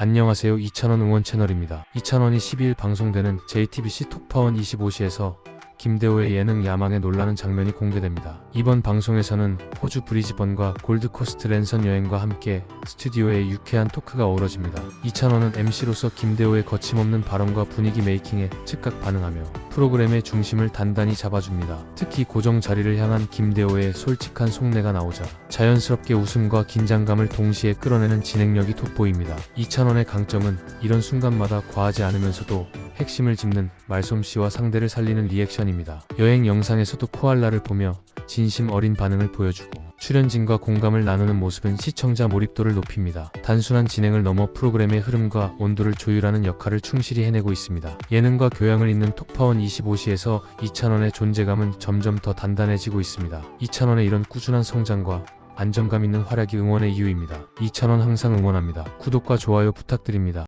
안녕하세요. 2,000원 응원 채널입니다. 2,000원이 12일 방송되는 JTBC 톡파원 25시에서 김대호의 예능 야망의 놀라는 장면이 공개됩니다. 이번 방송에서는 호주 브리즈번과 골드코스트 랜선 여행과 함께 스튜디오에 유쾌한 토크가 어우러집니다. 2,000원은 MC로서 김대호의 거침없는 발언과 분위기 메이킹에 즉각 반응하며 프로그램의 중심을 단단히 잡아줍니다. 특히 고정 자리를 향한 김대호의 솔직한 속내가 나오자 자연스럽게 웃음과 긴장감을 동시에 끌어내는 진행력이 돋보입니다. 2,000원의 강점은 이런 순간마다 과하지 않으면서도 핵심을 짚는 말솜씨와 상대를 살리는 리액션입니다. 여행 영상에서도 코알라를 보며 진심 어린 반응을 보여주고 출연진과 공감을 나누는 모습은 시청자 몰입도를 높입니다. 단순한 진행을 넘어 프로그램의 흐름과 온도를 조율하는 역할을 충실히 해내고 있습니다. 예능과 교양을 잇는 톡파원 25시에서 2,000원의 존재감은 점점 더 단단해지고 있습니다. 2,000원의 이런 꾸준한 성장과 안정감 있는 활약이 응원의 이유입니다. 2,000원 항상 응원합니다. 구독과 좋아요 부탁드립니다.